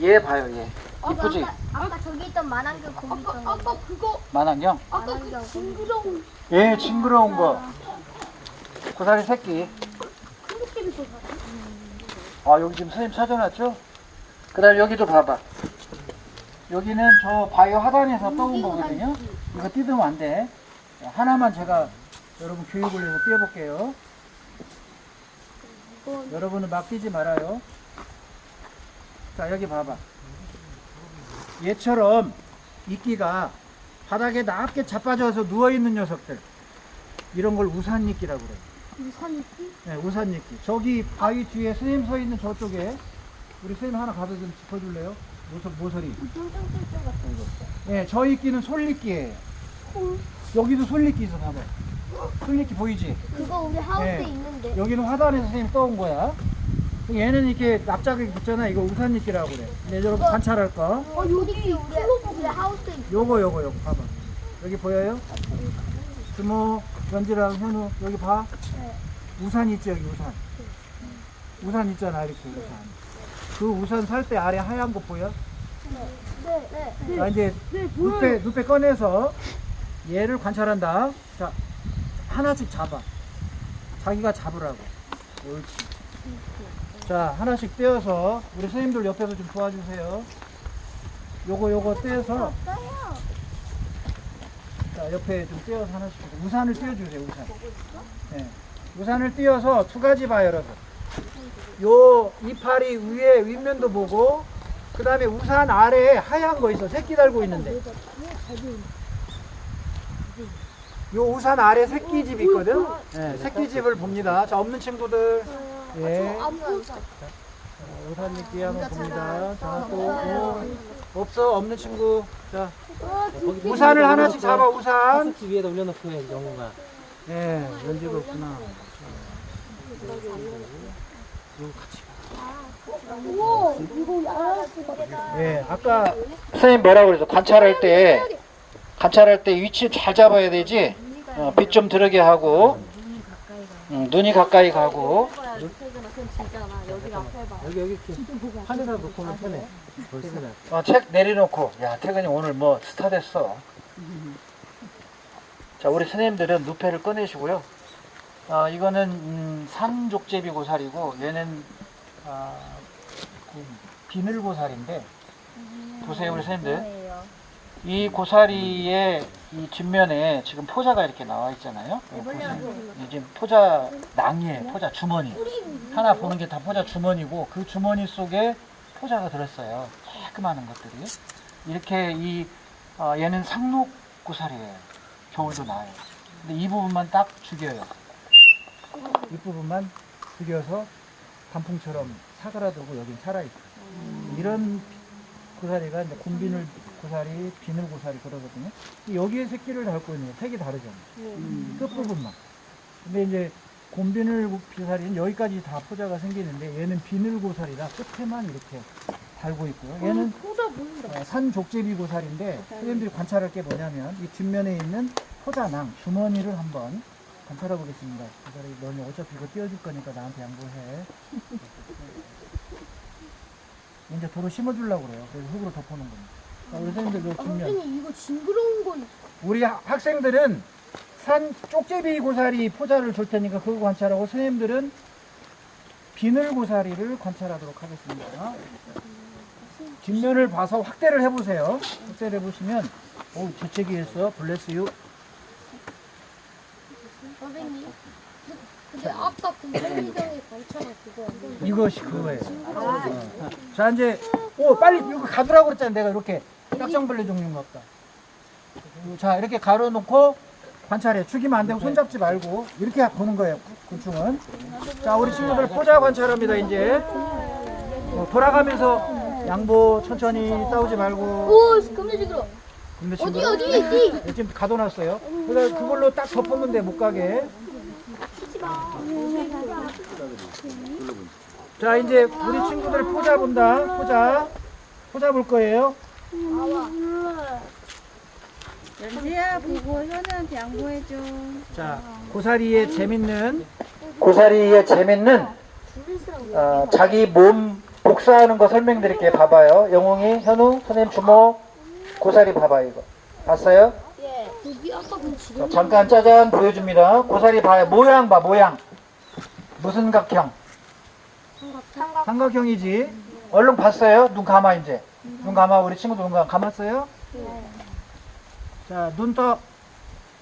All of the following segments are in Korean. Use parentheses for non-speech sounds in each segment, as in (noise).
얘 봐요 얘. 어, 이쁘지? 아까, 아까 저기 있던 만안경 거기 있던 거. 아까 그거 만안경? 아까 만안경 그 징그러운 얘 징그러운 거. 고사리 새끼. 큰 느낌이 더 나요. 아 여기 지금 선생님 찾아놨죠? 그 다음에 여기도 봐봐. 여기는 저 바이오 하단에서 떠온 거거든요. 이거 뜯으면 안 돼. 하나만 제가 여러분 교육을 위해서 띄워볼게요. 여러분은 막 뛰지 말아요. 자, 여기 봐봐. 얘처럼 이끼가 바닥에 낮게 자빠져서 누워있는 녀석들. 이런 걸 우산이끼라고 그래요. 우산이끼? 네, 우산이끼. 저기 바위 뒤에 선생님 서 있는 저쪽에 우리 선생님 하나 가서 좀 짚어줄래요? 모서, 모서리. 쫄쫄쫄쫄 같은 거 있어. 네, 저 이끼는 솔리끼예요. 여기도 솔리끼 있어, 봐봐. 솔리끼 보이지? 그거 우리 하우스에 네. 있는데. 여기는 화단에서 선생님 떠온 거야. 얘는 이렇게 납작하게 붙잖아. 이거 우산이끼라고 그래. 근데 여러분 관찰할 거. 어, 여기 우리, 있어. 요거, 요거, 요거. 봐봐. 여기 보여요? 주모, 연지랑 현우, 여기 봐. 네. 우산 있지, 여기 우산. 우산 있잖아, 이렇게 우산. 그 우산 살 때 아래 하얀 거 보여? 네, 네. 자, 이제 네, 눕배, 눕배 꺼내서 얘를 관찰한다. 자, 하나씩 잡아. 자기가 잡으라고. 옳지. 자, 하나씩 떼어서 우리 선생님들 옆에서 좀 도와주세요. 요거 요거 떼어서. 자, 옆에 좀 떼어서 하나씩. 우산을 띄워주세요, 우산. 네. 우산을 띄워서 두 가지 봐요, 여러분. 요 이파리 위에 윗면도 보고, 그 다음에 우산 아래에 하얀 거 있어. 새끼 달고 있는데. 요 우산 아래 새끼집 있거든? 네, 새끼집을 봅니다. 자, 없는 친구들. 예. 사. 우산 입기 한번 봅니다. 자, 또, 어, 없어. 없는 친구. 자, 우산을 하나씩 잡아, 우산. 하스키 위에다 올려놓고 해, 영호가. 예, 연지가 없구나. 이거. 예, 아까 선생님 뭐라 그랬어? 관찰할 때, 관찰할 때 위치 잘 잡아야 되지? 어, 빛좀 들어게 하고, 음, 눈이 가까이 가고, 여기, 여기 이렇게 하늘에 놓고 오면 편해. 태근아. 어, 책 내려놓고, 야, 태근이 오늘 뭐 스타 됐어. 자, 우리 선생님들은 누페를 꺼내시고요. 어, 이거는 음, 산족제비 고사리고, 얘는 아, 그 비늘 고사리인데, 보세요, 우리 선생님들. 이 고사리의 이 뒷면에 지금 포자가 이렇게 나와 있잖아요. 여기 보세요. 이 지금 포자 낭이에요. 포자 주머니. 하나 보는 게 다 포자 주머니고 그 주머니 속에 포자가 들었어요. 조그마한 것들이. 이렇게 이 어, 얘는 상록 고사리예요. 겨울도 나요. 근데 이 부분만 딱 죽여요. 이 부분만 죽여서 단풍처럼 사그라들고 여긴 살아있어요. 이런 고사리가 이제 곰비늘 고사리, 비늘 고사리 그러거든요. 여기에 새끼를 달고 있는 거 색이 다르잖아요. 끝부분만. 근데 이제 곰비늘 고사리는 여기까지 다 포자가 생기는데 얘는 비늘 고사리라 끝에만 이렇게 달고 있고요. 얘는 포자 보인다. 어, 산 족제비 고사리인데 선생님들이 관찰할 게 뭐냐면 이 뒷면에 있는 포자낭 주머니를 한번 관찰해 보겠습니다. 고사리 너는 어차피 이거 띄워줄 거니까 나한테 양보해. (laughs) 이제 도로 심어주려고 그래요. 그래서 흙으로 덮어놓은 겁니다. 자, 우리 선생님들 그 아, 뒷면. 선생님, 이거 징그러운 거. 우리 하- 학생들은 산 쪽제비 고사리 포자를 줄 테니까 그거 관찰하고 선생님들은 비늘 고사리를 관찰하도록 하겠습니다. 뒷면을 봐서 확대를 해보세요. 확대를 해보시면 오 재채기했어 블레스 유 선생님. 근데 아까 그 편의점에 관찰한 그거 아니에요? 이것이 그거예요. 어. 자 이제 오 빨리 이거 가두라고 그랬잖아 내가 이렇게 딱정벌레 종류인가 보다. 자 이렇게 가로놓고 관찰해 죽이면 안 되고 손잡지 말고 이렇게 보는 거예요 곤충은. 자 우리 친구들 포자 관찰합니다 이제 어, 돌아가면서 양보 천천히 싸우지 말고 오. 근데 어디, 어디, 어디? 지금 가둬놨어요. 그래서 그걸로 딱 덮으면 돼, 못 가게. 자, 이제 우리 친구들 포자 본다. 포자. 포자 볼 거예요. 연지야 보고 현우한테 양보해줘. 자, 고사리의 재밌는 고사리의 재밌는 어, 자기 몸 복사하는 거 설명드릴게요. 봐봐요. 영웅이, 현우, 선생님 주모, 고사리 봐봐요, 이거. 봤어요? 예. 여기 아까 그 자, 지금 잠깐 짜잔 보여줍니다. 고사리 봐요. 모양 봐, 모양. 무슨 각형? 삼각. 삼각형이지. 얼른 봤어요? 눈 감아, 이제. 눈 감아, 우리 친구들 눈 감아. 감았어요? 네. 자, 눈 떠.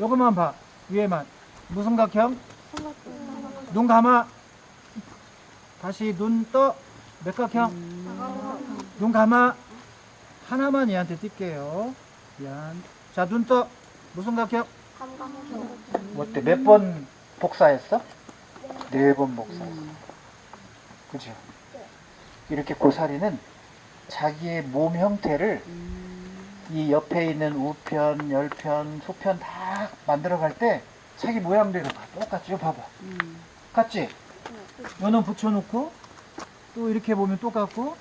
요것만 봐. 위에만. 무슨 각형? 눈 감아. 다시 눈 떠. 몇 각형? 눈 감아. 하나만 얘한테 뛸게요. 미안. 자, 눈 떠. 무슨 각형? 삼각. 어때? 몇 번 복사했어? 네 번 복사했어. 그죠? 이렇게 고사리는 자기의 몸 형태를 이 옆에 있는 우편, 열편, 소편 다 만들어갈 때 자기 모양대로 봐. 똑같지? 이거 봐봐. 같지? 요는 붙여놓고 또 이렇게 보면 똑같고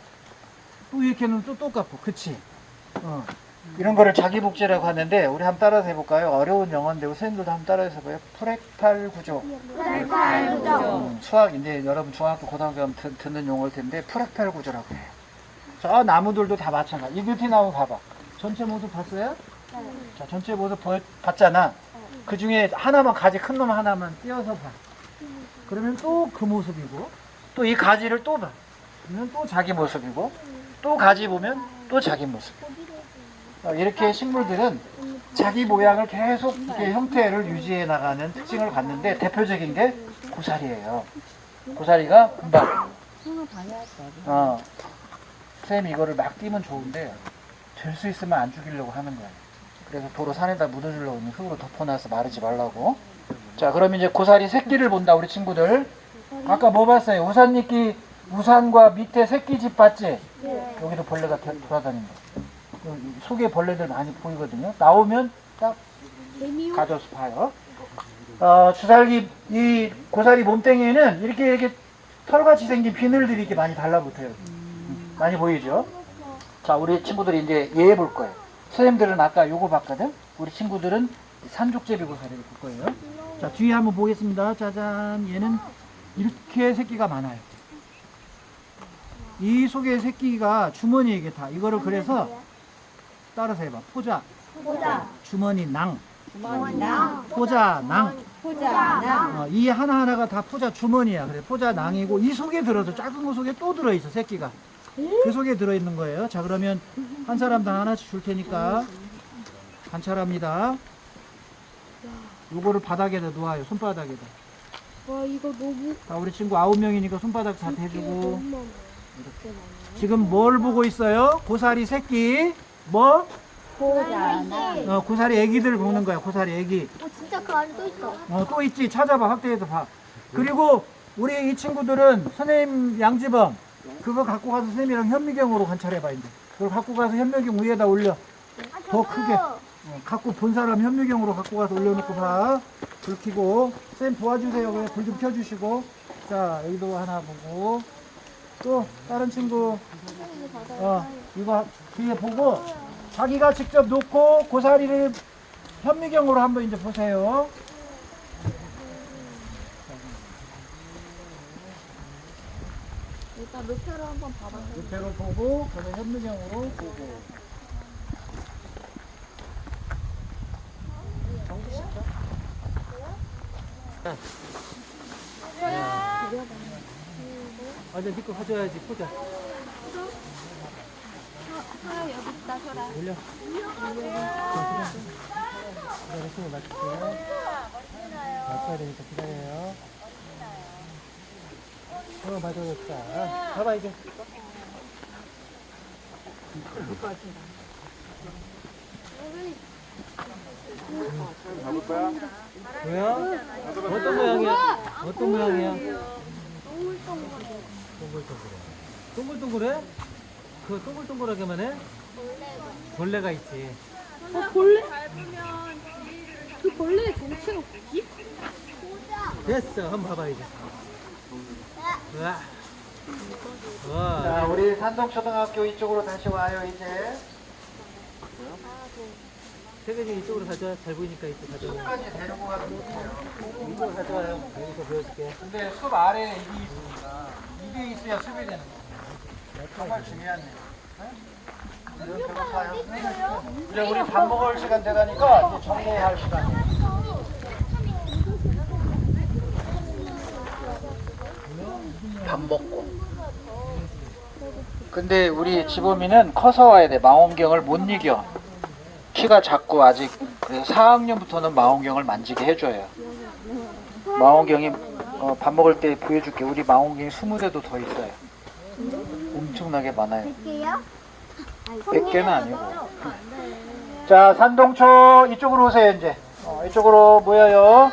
또 이렇게 놓으면 또 똑같고 그치? 어. 이런 거를 자기 복제라고 하는데 우리 한번 따라서 해볼까요? 어려운 영어인데 선생님들도 한번 따라해서 봐요. 프랙탈 구조. 음, 수학 이제 여러분 중학교 고등학교 듣, 듣는 용어일 텐데 프랙탈 구조라고 해요. 저 나무들도 다 마찬가지. 이뷰티 나무 봐봐. 전체 모습 봤어요? 자, 전체 모습 봤잖아. 그 중에 하나만 가지 큰 놈 하나만 띄어서 봐. 그러면 또 그 모습이고 또 이 가지를 또 봐. 그러면 또 자기 모습이고 또 가지 보면 또 자기 모습. 어, 이렇게 식물들은 자기 모양을 계속 이렇게 형태를 유지해 나가는 특징을 갖는데 대표적인 게 고사리예요. 고사리가 금방 어, 쌤 이거를 막 띄면 좋은데 될 수 있으면 안 죽이려고 하는 거야. 그래서 도로 산에다 묻어주려고 흙으로 덮어놔서 마르지 말라고. 자, 그럼 이제 고사리 새끼를 본다 우리 친구들. 아까 뭐 봤어요? 우산잎기 우산과 밑에 새끼집 봤지? 여기도 벌레가 대- 돌아다닌다. 속에 벌레들 많이 보이거든요. 나오면 딱 가져서 봐요. 어, 주살기 이 고사리 몸뚱이에는 이렇게 이렇게 털같이 생긴 비늘들이 이렇게 많이 달라붙어요. 음, 많이 보이죠? 자, 우리 친구들이 이제 얘볼 거예요. 선생님들은 아까 요거 봤거든? 우리 친구들은 산족제비 고사리를 볼 거예요. 자, 뒤에 한번 보겠습니다. 짜잔. 얘는 이렇게 새끼가 많아요. 이 속에 새끼가 주머니에 이게 다. 이거를 그래서 따라서 해봐. 포자, 보자. 주머니, 낭. 낭. 포자, 낭. 보자. 어, 이 하나 하나가 다 포자 주머니야. 그래, 포자 낭이고, 이 속에 들어서, 작은 거 속에 또 들어 있어, 새끼가. 그 속에 들어 있는 거예요. 자, 그러면 한 사람당 하나씩 줄 테니까 관찰합니다. 요거를 바닥에다 놓아요, 손바닥에다. 와 이거 너무 자, 우리 친구 아홉 명이니까 손바닥 다 대주고. 많아. 지금 뭘 보고 있어요? 고사리 새끼. 뭐? 보자. 어, 고사리 애기들 보는 거야, 고사리 애기. 어, 진짜 그 안에 또 있어. 어, 또 있지. 찾아봐. 확대해서 봐. 그리고 우리 이 친구들은 선생님 양지범 그거 갖고 가서 선생님이랑 현미경으로 관찰해봐 이제. 그걸 갖고 가서 현미경 위에다 올려. 더 크게. 어, 갖고 본 사람 현미경으로 갖고 가서 올려놓고 봐. 불 켜고. 선생님 도와주세요. 그래 불좀 켜주시고. 자 여기도 하나 보고. 또 다른 친구. 어 이거 뒤에 보고 자기가 직접 놓고 고사리를 현미경으로 한번 이제 보세요. 일단 루페로 한번 봐봐. 옆에로 보고 그다음 현미경으로 보고 어제 니거 가져야지 보자 어? 동글동글해. 동글동글해? 그 동글동글하게만 해? 벌레가 있지. 어 벌레? 그 벌레의 정체가 뭐지? 됐어. 한번 봐봐 이제. 우와. 와. 자, 우리 산동초등학교 이쪽으로 다시 와요 이제. 태근이 이쪽으로 가자. 잘 보이니까 이쪽 가자. 숲까지 데리고 가도 좋고요. 이쪽으로 가져와요. 여기서 보여줄게. 근데 숲 아래에 입이 있습니다. 입이 있어야 숲이 되는 거야. 정말 중요한 일. 네? 이제 우리 밥 먹을 시간 되다니까 이제 정리할 시간이에요. 밥 먹고. 근데 우리 지범이는 커서 와야 돼. 망원경을 못 이겨. 키가 작고 아직 그래서 4학년부터는 망원경을 만지게 해줘요. 망원경이 어, 밥 먹을 때 보여줄게. 우리 망원경이 20대도 더 있어요. 엄청나게 많아요. 게요? 100개는 아니고. 자, 산동초 이쪽으로 오세요, 이제. 어, 이쪽으로 모여요.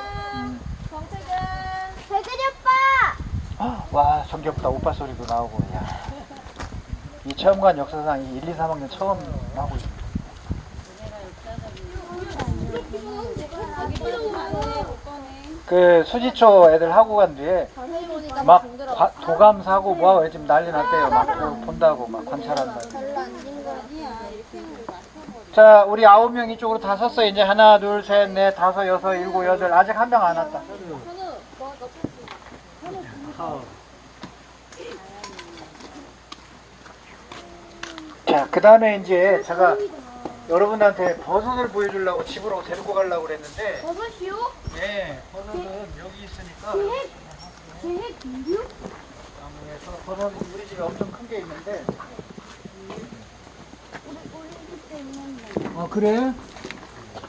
백은이 오빠! 아, 와, 정겹다. 오빠 소리도 나오고. 야. 이 체험관 역사상 이 1, 2, 3학년 처음 하고 있어. 그 수지초 애들 하고 간 뒤에 막. 과- 도감 사고 뭐하고 지금 난리 났대요. 막 그거 본다고 막 힘들어. 자, 우리 아홉 명 이쪽으로 다 섰어요. 이제 하나, 둘, 셋, 넷, 다섯, 여섯, 일곱, 여덟. 아직 한 명 안 왔다. 자, 그 다음에 이제 제가 여러분한테 버섯을 보여주려고 집으로 데리고 가려고 그랬는데, 버섯이요? 예, 버섯은 여기 있으니까. 계획 인류? 나무에서 버섯이 우리 집에 엄청 큰 게 있는데. 어, 그래?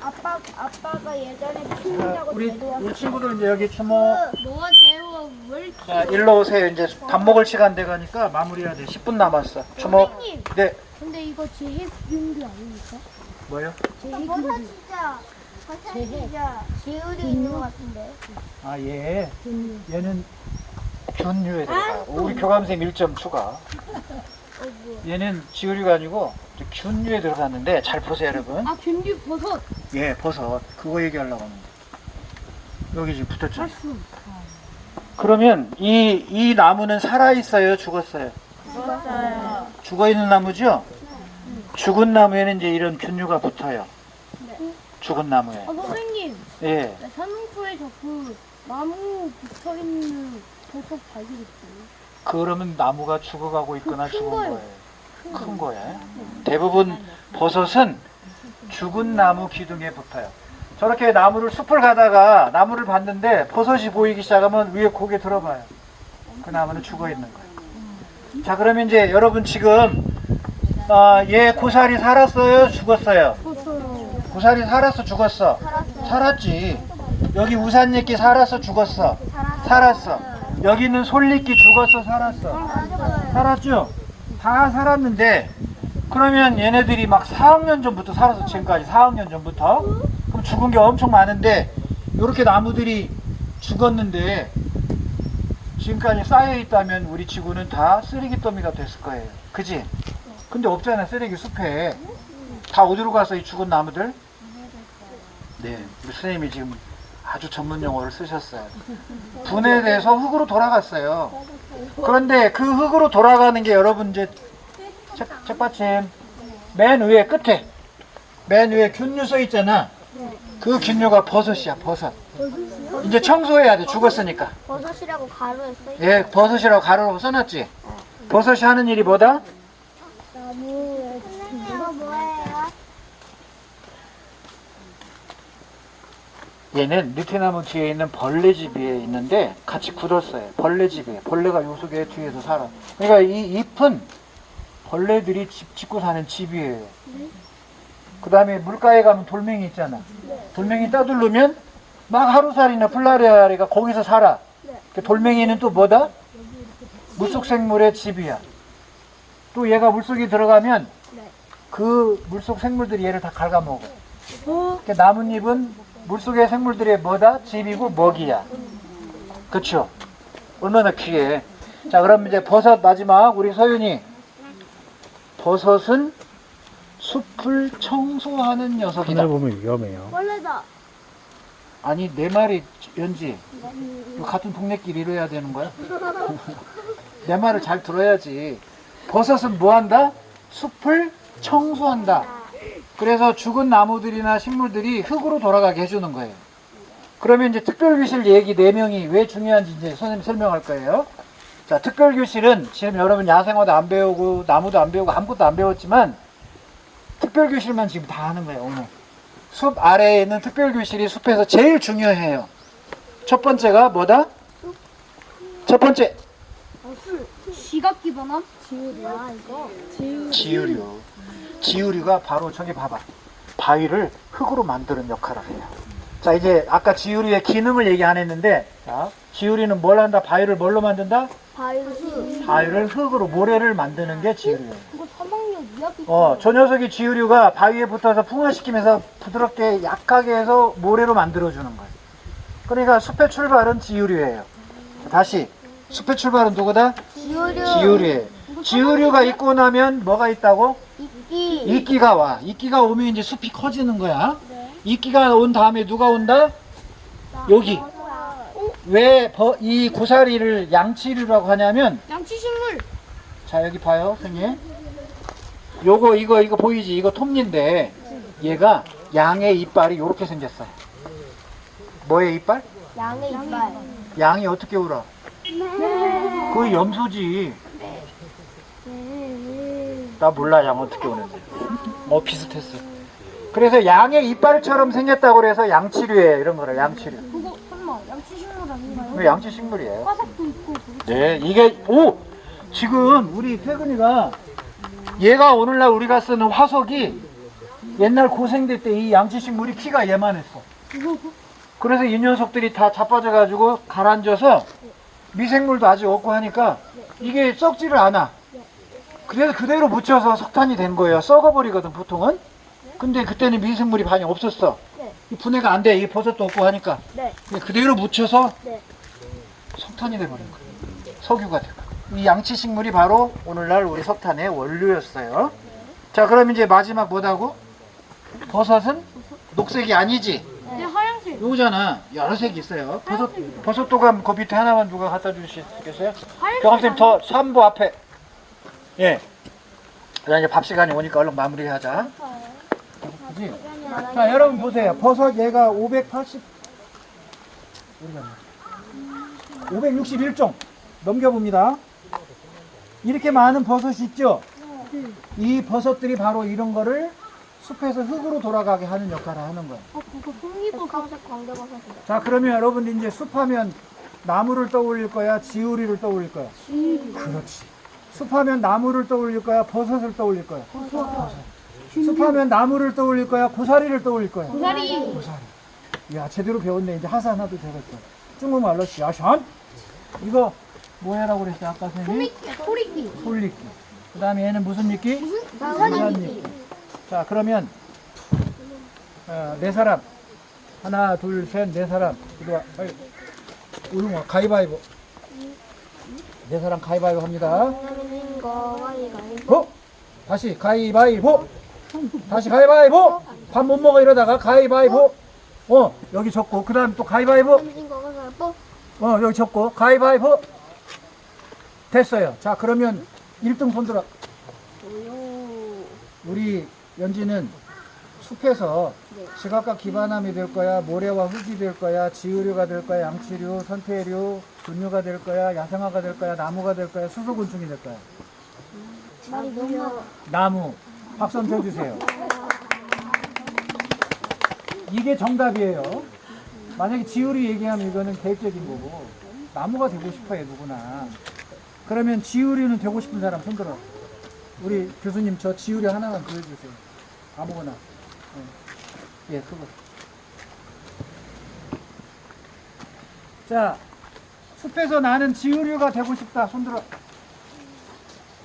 아빠, 아빠가 예전에 자, 키우냐고 우리. 우리 친구들 이제 여기 주모. 뭐가 대워 왜 이렇게 자, 일로 오세요. 이제 밥 먹을 시간 돼 가니까 마무리해야 돼. 10분 남았어. 주먹. 선생님, 네. 근데 이거 제핵 윤류 아닙니까? 뭐요? 제핵 버섯 진짜, 버섯 진짜 지우려 있는 것 같은데. 아, 얘. 얘는 균류에 들어가요. 우리 교감쌤 1점 추가. 얘는 지우류가 아니고 균류에 들어갔는데 잘 보세요, 여러분. 아, 균류 버섯. 예, 버섯. 그거 얘기하려고 하는데. 여기 지금 붙었죠. 그러면 이, 이 나무는 살아있어요? 죽었어요? 죽어 있는 나무죠? 죽은 나무에는 이제 이런 균류가 붙어요. 죽은 나무에. 아, 선생님, 예. 산홍초에 자꾸 나무 붙어 있는 버섯 발견했어요. 그러면 나무가 죽어가고 있거나 큰 죽은 거예요. 거예요. 큰 거예요. 대부분 버섯은 죽은 나무 기둥에 붙어요. 저렇게 나무를 숲을 가다가 나무를 봤는데 버섯이 보이기 시작하면 위에 고개 들어봐요. 그 나무는 죽어 있는 거예요. 자, 그러면 이제 여러분 지금 아, 얘 고사리 살았어요? 죽었어요? 고사리 살았어? 죽었어? 살았지. 여기 우산잎기 살았어? 죽었어? 살았어. 여기 있는 솔잎기 죽었어? 살았어? 살았죠? 다 살았는데 그러면 얘네들이 막 4학년 전부터 살아서 지금까지 4학년 전부터 그럼 죽은 게 엄청 많은데 이렇게 나무들이 죽었는데 지금까지 쌓여 있다면 우리 지구는 다 쓰레기 더미가 됐을 거예요. 그지? 근데 없잖아 쓰레기 숲에 다 어디로 가서 이 죽은 나무들? 네, 우리 선생님이 지금 아주 전문 용어를 쓰셨어요. 분해돼서 흙으로 돌아갔어요. 그런데 그 흙으로 돌아가는 게 여러분 이제 책, 책받침 맨 위에 끝에 맨 위에 균류 써 있잖아. 그 균류가 버섯이야 버섯. 이제 청소해야 돼 죽었으니까. 버섯이라고 가로에 써 있어. 예, 버섯이라고 가로로 써놨지. 버섯이 하는 일이 뭐다? 나무에 이거 뭐예요? 얘는 느티나무 뒤에 있는 벌레집에 있는데 같이 굳었어요. 벌레집에. 벌레가 요 속에 뒤에서 살아. 그러니까 이 잎은 벌레들이 집 짓고 사는 집이에요. 그 다음에 물가에 가면 돌멩이 있잖아. 돌멩이 따두르면 막 하루살이나 플라리아리가 거기서 살아. 그 돌멩이는 또 뭐다? 물속 생물의 집이야. 또 얘가 물속에 들어가면 그 물속 생물들이 얘를 다 갉아먹어. 그 나뭇잎은 물속의 생물들의 뭐다? 집이고 먹이야. 그쵸? 얼마나 귀해. 자, 그럼 이제 버섯 마지막, 우리 서윤이. 버섯은 숲을 청소하는 녀석이다. 보면 위험해요. 원래다. 아니, 내 말이, 연지. 이거 같은 동네끼리 이뤄야 되는 거야? (laughs) 내 말을 잘 들어야지. 버섯은 뭐 한다? 숲을 청소한다. 그래서 죽은 나무들이나 식물들이 흙으로 돌아가게 해주는 거예요. 그러면 이제 특별기실 얘기 4명이 왜 중요한지 이제 선생님 설명할 거예요. 자, 자, 특별교실은 지금 여러분 야생화도 안 배우고 나무도 안 배우고 아무것도 안 배웠지만 특별교실만 지금 다 하는 거예요, 오늘. 숲 아래에 있는 특별교실이 숲에서 제일 중요해요. 첫 번째가 뭐다? 첫 번째, 지각 기반함? 지우리야 이거. 지유류. 지유류가 바로 저기 봐봐. 바위를 흙으로 만드는 역할을 해요. 자, 이제 아까 지유류의 기능을 얘기 안 했는데, 자, 지유류는 뭘 한다? 바위를 뭘로 만든다? 바위수. 바위를 흙으로 모래를 만드는 게 지유류예요. 이거 사막력 이야기. 어, 저 녀석이 지유류가 바위에 붙어서 풍화시키면서 부드럽게 약하게 해서 모래로 만들어주는 거예요. 그러니까 숲의 출발은 지유류예요. 다시, 숲의 출발은 누구다? 지우류. 지유류예요. 지유류가 있고 나면 뭐가 있다고? 이끼. 이끼가 와. 이끼가 오면 이제 숲이 커지는 거야. 이끼가 온 다음에 누가 온다? 여기. 왜 이 고사리를 양치류라고 하냐면 양치식물. 자 여기 봐요 선생님 요거 이거 이거 보이지 이거 톱니인데 얘가 양의 이빨이 요렇게 생겼어요 뭐의 이빨? 양의 이빨. 양이 어떻게 울어? 그 염소지. 나 몰라 양 어떻게 우는지 어 비슷했어. 그래서 양의 이빨처럼 생겼다고 그래서 양치류에 이런 거라 양치류. 그거 설마 양치 식물 아닌가요? 왜 양치 식물이에요. 화석도 있고. 네, 이게 오! 지금 우리 태근이가 얘가 오늘날 우리가 쓰는 화석이 옛날 고생대 때 이 양치 식물이 키가 얘만 했어. 그래서 이 녀석들이 다 자빠져가지고 가라앉아서 미생물도 아직 없고 하니까 이게 썩지를 않아. 그래서 그대로 묻혀서 석탄이 된 거예요. 썩어버리거든 보통은. 근데 그때는 미생물이 많이 없었어. 이 분해가 안 돼. 이 버섯도 없고 하니까. 네. 근데 그대로 묻혀서 네. 석탄이 돼버린 거예요. 석유가 된 거예요. 이 양치 식물이 바로 오늘날 우리 석탄의 원료였어요. 자, 그럼 이제 마지막 뭐다고? 버섯은 녹색이 아니지? 네, 하얀색. 요거잖아. 여러 색이 있어요. 버섯, 버섯 도감 그 밑에 하나만 누가 갖다 주시겠어요? 하얀색. 경학생님 더 3부 앞에. 예. 자, 이제 밥 시간이 오니까 얼른 마무리하자. 그지? 자, 여러분 보세요. 버섯 얘가 580, 561종 넘겨봅니다. 이렇게 많은 버섯이 있죠? 이 버섯들이 바로 이런 거를 숲에서 흙으로 돌아가게 하는 역할을 하는 거예요. 어, 그거 송이버섯. 백황색 광대버섯이다. 자, 그러면 여러분들 이제 숲하면 나무를 떠올릴 거야? 지우리를 떠올릴 거야? 그렇지. 숲하면 나무를 떠올릴 거야? 버섯을 떠올릴 거야? 버섯. 숲하면 나무를 떠올릴 거야? 고사리를 떠올릴 거야? 고사리. 고사리. 야, 제대로 배웠네. 이제 하산 하도 되겠어. 중국 말로 샤샨. 이거 뭐 해라고 그랬어? 아까 선생님? 소리끼. 솔리끼. 그 다음에 얘는 무슨 미끼? 나선이끼. 자, 그러면 어, 네 사람. 하나, 둘, 셋, 네 사람. 이리 와. 와. 가위바위보. 네 사람 가위바위보 합니다. 어? 다시 가위바위보. 다시 가위바위보. 밥 못 먹어 이러다가 가위바위보. 어, 여기 적고 그다음 또 가위바위보. 어, 여기 적고 가위바위보. 됐어요. 자, 그러면 1등 손들어. 우리 연지는 숲에서 지각과 기반함이 될 거야, 모래와 흙이 될 거야, 지우류가 될 거야, 양치류, 선태류, 분유가 될 거야, 야생화가 될 거야, 나무가 될 거야, 수소곤충이 될 거야. 너무 나무. 박수 한번 쳐주세요. 이게 정답이에요. 만약에 지우리 얘기하면 이거는 계획적인 거고, 나무가 되고 싶어요, 누구나. 그러면 지우리는 되고 싶은 사람 손들어. 우리 교수님 저 지우리 하나만 보여주세요. 아무거나. 예, 예, 그거. 자, 숲에서 나는 지우류가 되고 싶다. 손들어.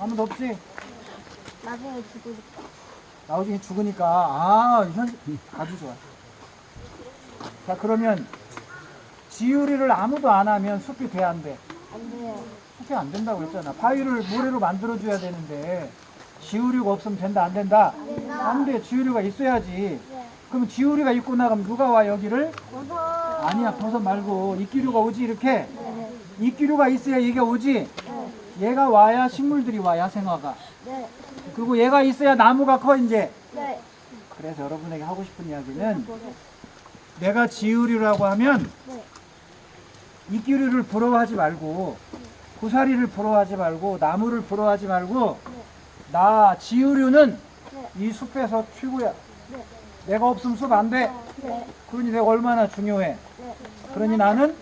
아무도 없지? 나중에 싶다. 나중에 죽으니까 아 현, 아주 좋아. 자 그러면 지유리를 아무도 안 하면 숲이 돼 안 돼? 안 돼요. 숲이 안 된다고 했잖아. 바위를 모래로 만들어 줘야 되는데 지유리가 없으면 된다 안 된다? 안 돼. 지유리가 있어야지. 그럼 지유리가 있고 나가면 누가 와 여기를? 버섯. 아니야 버섯 말고 이끼류가 오지 이렇게. 이끼류가 있어야 이게 오지. 얘가 와야 식물들이 와 야생화가. 네. 그리고 얘가 있어야 나무가 커 이제. 네. 그래서 여러분에게 하고 싶은 이야기는 내가 지우류라고 하면 네. 이끼류를 부러워하지 말고 고사리를 부러워하지 말고 나무를 부러워하지 말고 나 지우류는 네. 이 숲에서 최고야. 네. 내가 없으면 숲 안 돼. 네. 그러니 내가 얼마나 중요해. 네. 그러니 나는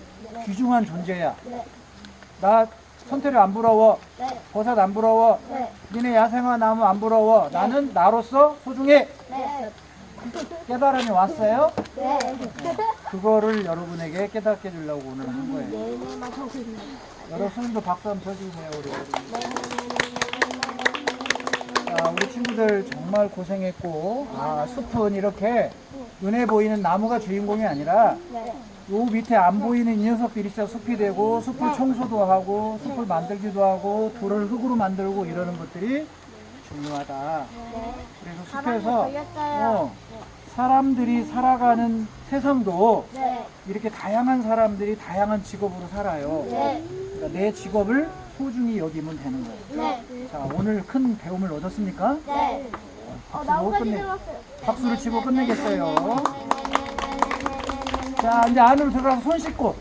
귀중한 존재야. 네. 나 선태를 안 부러워. 네. 버섯 안 부러워. 네. 니네 야생화 나무 안 부러워. 나는 나로서 소중해. 네. 깨달음이 왔어요. 네. 그거를 여러분에게 깨닫게 해주려고 오늘 한 거예요. 네. 여러분 선생님도 박수 한번 쳐주세요. 우리 자, 우리 친구들 정말 고생했고, 아, 숲은 이렇게 눈에 보이는 나무가 주인공이 아니라 네. 요 밑에 안 보이는 이 녀석들이 있어 숲이 되고 숲을 청소도 하고 숲을 만들기도 하고 돌을 흙으로 만들고 이러는 것들이 중요하다. 네. 그래서 숲에서. 어, 사람들이 살아가는 세상도 네. 이렇게 다양한 사람들이 다양한 직업으로 살아요. 네. 그러니까 내 직업을 소중히 여기면 되는 거예요. 네. 자, 오늘 큰 배움을 얻었습니까? 네. 어, 박수로 나뭇가지 끝내, 들어갔어요. 박수를 치고 끝내겠어요. 자, 이제 안으로 들어가서 손 씻고